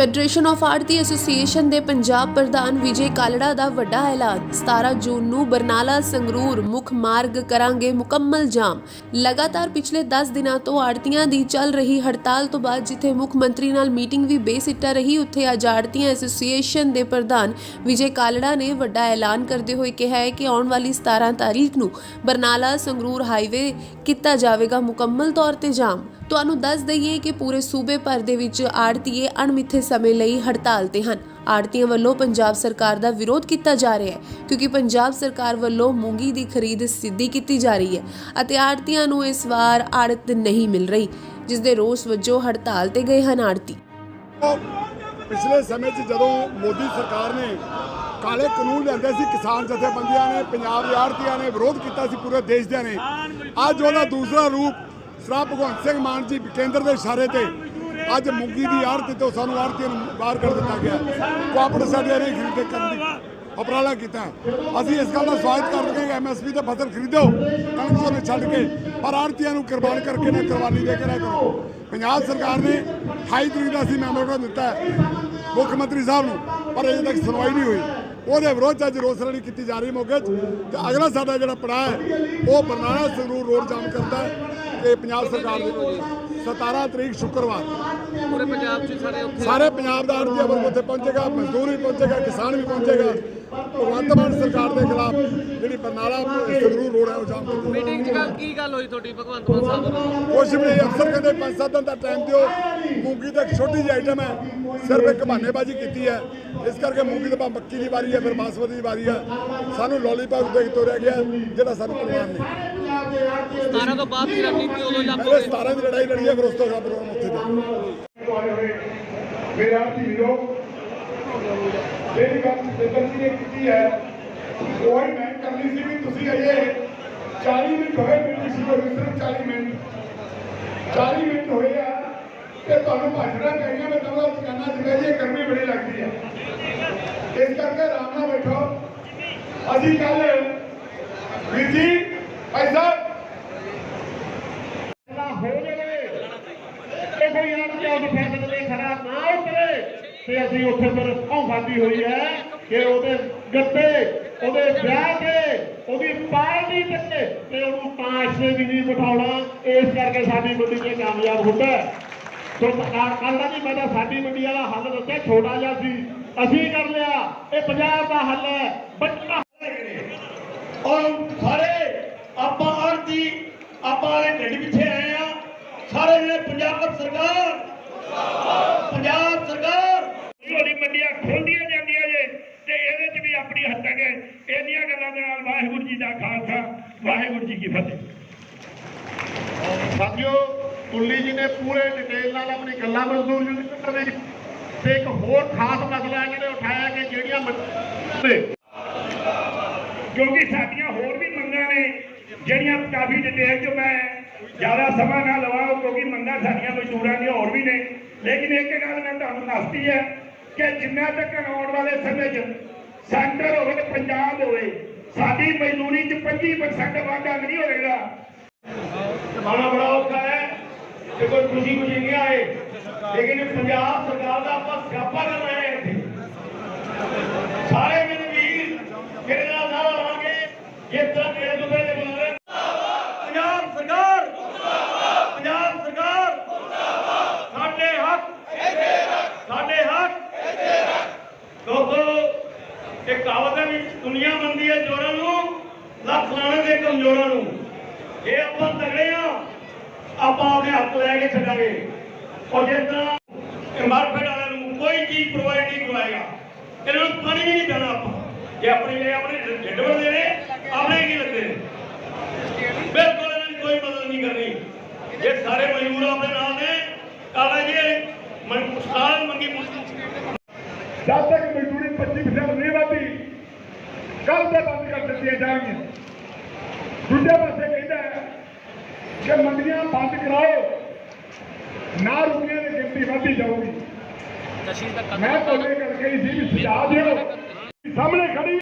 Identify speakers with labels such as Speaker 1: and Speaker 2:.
Speaker 1: Federation of ਆੜਤੀ association ਦੇ ਪੰਜਾਬ ਪ੍ਰਧਾਨ ਵਿਜੇ ਕਾਲੜਾ ਦਾ ਵੱਡਾ ਐਲਾਨ। 17 ਜੂਨ ਨੂੰ ਬਰਨਾਲਾ ਸੰਗਰੂਰ ਮੁੱਖ ਮਾਰਗ ਕਰਾਂਗੇ ਮੁਕੰਮਲ ਜਾਮ। ਲਗਾਤਾਰ ਪਿਛਲੇ 10 ਦਿਨਾਂ ਤੋਂ ਆੜਤੀਆਂ ਦੀ ਚੱਲ ਰਹੀ ਹੜਤਾਲ ਤੋਂ ਬਾਅਦ ਜਿੱਥੇ ਮੁੱਖ ਮੰਤਰੀ ਨਾਲ ਮੀਟਿੰਗ ਵੀ ਬੇਸਿੱਟਾ ਰਹੀ, ਉੱਥੇ ਅੱਜ ਆੜਤੀਆਂ ਐਸੋਸੀਏਸ਼ਨ ਦੇ ਪ੍ਰਧਾਨ ਵਿਜੇ ਕਾਲੜਾ ਨੇ ਵੱਡਾ ਐਲਾਨ ਕਰਦੇ ਹੋਏ ਕਿਹਾ ਹੈ ਕਿ ਆਉਣ ਵਾਲੀ 17 ਤਾਰੀਖ ਨੂੰ ਬਰਨਾਲਾ ਸੰਗਰੂਰ ਹਾਈਵੇ ਕੀਤਾ ਜਾਵੇਗਾ ਮੁਕੰਮਲ ਤੌਰ ਤੇ ਜਾਮ। ਤੁਹਾਨੂੰ ਦੱਸ ਦਈਏ ਕਿ ਪੂਰੇ ਸੂਬੇ ਭਰ ਦੇ ਵਿੱਚ ਆੜਤੀਏ ਅਣਮਿੱਥੇ ਸਮੇਂ ਲਈ ਹੜਤਾਲ ਤੇ ਹਨ। ਆੜਤੀਆਂ ਵੱਲੋਂ ਪੰਜਾਬ ਸਰਕਾਰ ਦਾ ਵਿਰੋਧ ਕੀਤਾ ਜਾ ਰਿਹਾ ਹੈ, ਕਿਉਂਕਿ ਪੰਜਾਬ ਸਰਕਾਰ ਵੱਲੋਂ ਮੂੰਗੀ ਦੀ ਖਰੀਦ ਸਿੱਧੀ ਕੀਤੀ ਜਾ ਰਹੀ ਹੈ ਅਤੇ ਆੜਤੀਆਂ ਨੂੰ ਇਸ ਵਾਰ ਆੜਤ ਨਹੀਂ ਮਿਲ ਰਹੀ ਜਿਸ ਦੇ ਰੋਸ ਵਜੋਂ ਹੜਤਾਲ ਤੇ ਗਏ ਹਨ ਆੜਤੀ
Speaker 2: ਪਿਛਲੇ ਸਮੇਂ 'ਚ ਜਦੋਂ ਮੋਦੀ ਸਰਕਾਰ ਨੇ ਕਾਲੇ ਕਾਨੂੰਨ ਲਿਆਂਦੇ ਸੀ, ਕਿਸਾਨ ਜਥੇਬੰਦੀਆਂ ਨੇ, ਪੰਜਾਬ ਦੇ ਆੜ੍ਹਤੀਆਂ ਨੇ ਵਿਰੋਧ ਕੀਤਾ ਸੀ, ਪੂਰੇ ਦੇਸ਼ ਦਿਆਂ ਨੇ, ਅੱਜ ਉਹਦਾ ਦੂਸਰਾ ਰੂਪ ਸ੍ਰਾ ਭਗਵੰਤ ਸਿੰਘ ਮਾਨ ਜੀ ਕੇਂਦਰ ਦੇ ਇਸ਼ਾਰੇ ਤੇ ਅੱਜ ਮੁੰਗੀ ਦੀ ਆੜ੍ਹਤੀ ਤੋਂ ਸਾਨੂੰ ਆੜ੍ਹਤੀਆਂ ਨੂੰ ਬਾਹਰ ਕਰ ਦਿੱਤਾ ਗਿਆ। ਕੋਆਪਰੇਟ ਸਾਡੇ ਨਹੀਂ ਖਰੀਦੇ ਕਰਨ ਦੀ ਉਪਰਾਲਾ ਕੀਤਾ। ਅਸੀਂ ਇਸ ਗੱਲ ਦਾ ਸਵਾਗਤ ਕਰਦੇ ਹਾਂ। ਕਿ ਐਮਐਸਪੀ ਤੇ ਫਸਲ ਖਰੀਦੋ। ਕਣਕ ਤੋਂ ਛੱਡ ਕੇ। ਪਰ ਆੜਤੀਆਂ ਨੂੰ ਕੁਰਬਾਨ ਕਰਕੇ ਨਾ ਕੁਰਬਾਨੀ ਦੇ ਕੇ ਨਾ ਕਰੋ। ਪੰਜਾਬ ਸਰਕਾਰ ਨੇ 28 ਤਰੀਕ ਦਾ ਅਸੀਂ ਮੈਮੋਰੰਡਮ ਦਿੱਤਾ ਮੁੱਖ ਮੰਤਰੀ ਸਾਹਿਬ ਨੂੰ। ਪਰ ਅਜੇ ਤੱਕ ਸੁਣਵਾਈ ਨਹੀਂ ਹੋਈ। ਉਹਦੇ ਵਿਰੋਧ ਅੱਜ ਰੋਸ ਰੈਲੀ ਕੀਤੀ ਜਾ ਰਹੀ ਮੋਗੇ 'ਚ ਤੇ ਅਗਲਾ ਸਾਡਾ ਜਿਹੜਾ ਪੜਾਅ ਹੈ ਉਹ ਬਰਨਾਲਾ ਸੰਗਰੂਰ ਰੋਡ ਜਾਮ ਕਰਦਾ ਹੈ ਤੇ ਪੰਜਾਬ ਸਰਕਾਰ ਦੇ 17 ਤਰੀਕ ਸ਼ੁੱਕਰਵਾਰ।
Speaker 3: ਪੂਰੇ ਪੰਜਾਬ 'ਚ ਸਾਰੇ ਉੱਥੇ
Speaker 2: ਸਾਰੇ ਪੰਜਾਬ ਦਾ ਆੜਤੀ ਵਰਗ ਉੱਥੇ ਪਹੁੰਚੇਗਾ ਮਜ਼ਦੂਰ ਵੀ ਪਹੁੰਚੇਗਾ ਕਿਸਾਨ ਵੀ ਪਹੁੰਚੇਗਾ। ਭਗਵੰਤ ਮਾਨ ਸਰਕਾਰ ਦੇ ਖਿਲਾਫ ਜਿਹੜੀ ਬਰਨਾਲਾ ਸੰਗਰੂਰ ਰੋਡ ਹੈ ਉਹ ਜਾਮ ਕੀਤੀ
Speaker 3: ਮੀਟਿੰਗ 'ਚ ਕੀ ਗੱਲ ਹੋਈ ਤੁਹਾਡੀ ਭਗਵੰਤ ਮਾਨ ਸਾਹਿਬ? ਨਾਲ
Speaker 2: ਕੁਛ ਵੀ ਨਹੀਂ ਅਫਸਰ ਕਹਿੰਦੇ ਪੰਜ ਸੱਤ ਦਿਨ ਦਾ ਟਾਈਮ ਦਿਓ। ਮੂੰਗੀ ਤਾਂ ਇੱਕ ਛੋਟੀ ਜਿਹੀ ਆਈਟਮ ਹੈ। ਸਿਰਫ ਇੱਕ ਬਹਾਨੇਬਾਜ਼ੀ ਕੀਤੀ ਹੈ। ਇਸ ਕਰਕੇ ਮੂੰਗੀ ਦੇ ਬਾਅਦ ਮੱਕੀ ਦੀ ਵਾਰੀ ਹੈ ਫਿਰ ਬਾਸਮਤੀ ਦੀ ਵਾਰੀ ਹੈ। ਸਾਨੂੰ ਲੋਲੀਪੌਪ ਦੇ ਕੇ ਤੋਰਿਆ ਗਿਆ ਜਿਹੜਾ ਸਾਨੂੰ ਪ੍ਰਵਾਨ ਨਹੀਂ।
Speaker 3: 17 ਤੋਂ ਬਾਅਦ ਦੀ ਰਣਨੀਤੀ ਉਦੋਂ
Speaker 2: ਪਹਿਲੇ
Speaker 3: ਜਾਪੋਗੇ
Speaker 2: 17 ਦੀ ਲੜਾਈ ਲੜੀ ਹੈ ਫਿਰ ਉਸ ਤੋਂ ਬਾਅਦ ਪ੍ਰੋਗਰਾਮ ਉੱਥੇ ਦੇ
Speaker 4: ਮੇਰਾ ਧੀਰੋ ਜਿਹੜੀ ਗੱਲ ਜਿੱਦਨ ਜੀ ਨੇ ਕੀਤੀ ਹੈ ਹੀ ਮੈਂ ਕਰਨੀ ਸੀ ਵੀ ਤੁਸੀਂ ਅਜੇ 40 ਮਿੰਟ ਹੋਏ ਮੈਨੂੰ ਸੀ ਕੋਈ ਸਿਰਫ 40 ਮਿੰਟ। 40 ਮਿੰਟ ਹੋਏ ਆ ਤੇ ਤੁਹਾਨੂੰ ਭਾਸ਼ਣਾ ਪੈਣੀਆਂ, ਮੈਂ ਤੁਹਾਨੂੰ ਦੁਕਾਨਾਂ ਚ ਬਹਿ ਗਰਮੀ ਬੜੀ ਲੱਗਦੀ ਹੈ ਇਸ ਕਰਕੇ ਆਰਾਮ ਨਾਲ ਬੈਠੋ। ਅਸੀਂ ਕੱਲ ਵੀਰ ਜੀ, ਭਾਈ ਸਾਹਿਬ। ਹੋ ਜਾਵੇ ਇਹ ਕੋਈ ਆਪ ਜਾਓ ਦੀ ਫੈਸਲੇ ਦੇ ਖਰਾ ਨਾ ਉਤਰੇ, ਤੇ ਅਸੀਂ ਉੱਥੇ ਫਿਰ ਭੌਂਫਾਂਦੀ ਹੋਈ ਹੈ ਕਿ ਉਹਦੇ ਗੱਤੇ ਉਹਦੇ ਵਿਆਹ ਤੇ ਉਹਦੀ ਪਾਰਟੀ ਤੇ ਤੇ ਉਹਨੂੰ ਪਾਂਚ ਵੀ ਨਹੀਂ ਬਿਠਾਉਣਾ। ਇਸ ਕਰਕੇ ਸਾਡੀ ਮੰਡੀ ਤੇ ਕਾਮਯਾਬ ਹੁੰਦਾ ਸੋ ਕੱਲ ਦਾ ਮੈਂ ਤਾਂ ਸਾਡੀ ਮੰਡੀ ਵਾਲਾ ਹੱਲ ਦੱਸਿਆ, ਛੋਟਾ ਜਿਹਾ ਸੀ। ਅਸੀਂ ਕਰ ਲਿਆ, ਇਹ ਪੰਜਾਬ ਦਾ ਹੱਲ ਹੈ। ਬੱਚਾ ਔਰ ਸਾਰੇ ਆਪਾਂ ਆਰਤੀ ਆਪਾਂ ਵਾਲੇ ਢਿੱਡ ਪਿੱਛੇ ਆਏ ਆ। ਸਾਰੇ ਜਿਹੜੇ ਪੰਜਾਬ ਸਰਕਾਰ ਪੰਜਾਬ ਸਰਕਾਰ ਉਹਦੀ ਮੰਡੀਆਂ ਖੋਲਦੀਆਂ ਜਾਂਦੀਆਂ ਜੇ ਤੇ ਇਹਦੇ 'ਚ ਵੀ ਆਪਣੀ ਹੱਦ ਤੱਕ ਇਹਦੀਆਂ ਗੱਲਾਂ ਦੇ ਨਾਲ ਵਾਹਿਗੁਰੂ ਜੀ ਦਾ ਖਾਲਸਾ ਵਾਹਿਗੁਰੂ ਜੀ ਕੀ ਫਤਿਹ। ਸਾਥੀਓ ਕੁੱਲੀ ਜੀ ਨੇ ਪੂਰੇ ਡਿਟੇਲ ਨਾਲ ਆਪਣੀ ਗੱਲਾਂ ਮਜ਼ਦੂਰ ਯੂਨੀਅਨ ਦੇ ਤੇ ਇੱਕ ਹੋਰ ਖਾਸ ਮਸਲਾ ਜਿਹਨੇ ਉਠਾਇਆ ਕਿ ਜਿਹੜੀਆਂ ਕਿਉਂਕਿ ਸਾਡੀਆਂ ਹੋਰ ਵੀ ਮੰਗਾਂ ਨੇ ਜਿਹੜੀਆਂ ਕਾਫੀ ਡਿਟੇਲ 'ਚ ਮੈਂ ਜ਼ਿਆਦਾ ਸਮਾਂ ਨਾ ਲਵਾਂ ਕਿਉਂਕਿ ਮੰਗਾਂ ਸਾਡੀਆਂ ਮਜ਼ਦੂਰਾਂ ਦੀਆਂ ਹੋਰ ਵੀ ਨੇ। ਲੇਕਿਨ ਇੱਕ ਗੱਲ ਮੈਂ ਤੁਹਾਨੂੰ ਦੱਸਦੀ ਹੈ ਕਿ ਜਿੰਨਾ ਤੱਕ ਆਉਣ ਵਾਲੇ ਸਮੇਂ 'ਚ ਸੈਂਟਰ ਪੰਜਾਬ ਹੋਵੇ, ਸਾਡੀ ਮਜ਼ਦੂਰੀ 'ਚ 25% ਵਾਧਾ ਨਹੀਂ ਹੋਏਗਾ ਮਾਣਾ ਬੜਾ ਔਖਾ ਹੈ ਤੇ ਕੋਈ ਖੁਸ਼ੀ ਖੁਸ਼ੀ ਨਹੀਂ ਆਏ ਲੇਕਿਨ ਪੰਜਾਬ ਸਰਕਾਰ ਦਾ ਆਪਾਂ ਸਿਆਪਾ ਕਰਨਾ ਹੈ ਇੱਥੇ ਸਾਰੇ ਮੇਰੇ ਵੀਰ ਮੇਰੇ ਨਾਲ ਨਾਲ ਰਹਾਂਗੇ ਜਿਸ ਤਰ੍ਹਾਂ ਮੇਰੇ ਦੁਬੇ ਦੇ ਬੁਲਾਰੇ ਪੰਜਾਬ ਸਰਕਾਰ ਪੰਜਾਬ ਸਰਕਾਰ ਸਾਡੇ ਹੱਕ ਸਾਡੇ ਹੱਕ ਦੋਸਤੋ ਇੱਕ ਕਹਾਵਤ ਹੈ ਵੀ ਦੁਨੀਆ ਮੰਦੀ ਹੈ ਜੋਰਾਂ ਨੂੰ, ਲੱਖ ਲਾਣੇ ਦੇ ਕਮਜ਼ੋਰਾਂ ਨੂੰ। ਇਹ ਆਪਾਂ ਤਗੜੇ ਆ, ਆਪਾਂ ਆਪਣੇ ਹੱਕ ਲੈ ਕੇ ਛੱਡਾਂਗੇ ਔਰ ਜਿਸ ਤਰ੍ਹਾਂ ਇਹ ਵਾਲਿਆਂ ਨੂੰ ਕੋਈ ਚੀਜ਼ ਪ੍ਰੋਵਾਈਡ ਨਹੀਂ ਕਰਵਾਏਗਾ। ਇਹਨਾਂ ਨੂੰ ਪਾਣੀ ਵੀ ਨਹੀਂ ਦੇਣਾ ਆਪਾਂ। ਜੇ ਆਪਣੇ ਜਿਹੜੇ ਆਪਣੇ ਢਿੱਡ ਵਰਦੇ ਨੇ, ਆਪਣੇ ਕੀ ਲੱਗਦੇ ਨੇ? ਬਿਲਕੁਲ ਇਹਨਾਂ ਦੀ ਕੋਈ ਮਦਦ ਨਹੀਂ ਕਰਨੀ। ਜੇ ਸਾਰੇ ਮਜ਼ਦੂਰ ਆਪਣੇ ਨਾਲ ਨੇ ਕਾਲਾ ਜੀ ਮੁਸਤਾਨ ਮੰਗੀ ਜਦ ਤੱਕ ਮਜ਼ਦੂਰੀ 25% ਨਹੀਂ ਵਧੀ। ਕੱਲ ਤੇ ਬੰਦ ਕਰ ਦਿੱਤੀਆਂ ਜਾਣਗੀਆਂ। ਦੂਜੇ ਪਾਸੇ ਕਹਿੰਦਾ ਕਿ ਮੰਡੀਆਂ ਬੰਦ ਕਰਾਓ। ਨਾ ਰੁਪਈਆਂ ਦੀ ਗਿਣਤੀ ਵਧਦੀ ਜਾਊਗੀ। ਮੈਂ ਤੁਹਾਡੇ ਕਰਕੇ ਹੀ ਸੀ ਵੀ ਸੁਝਾਅ ਦਿਓ। ਸਾਹਮਣੇ ਖੜੀ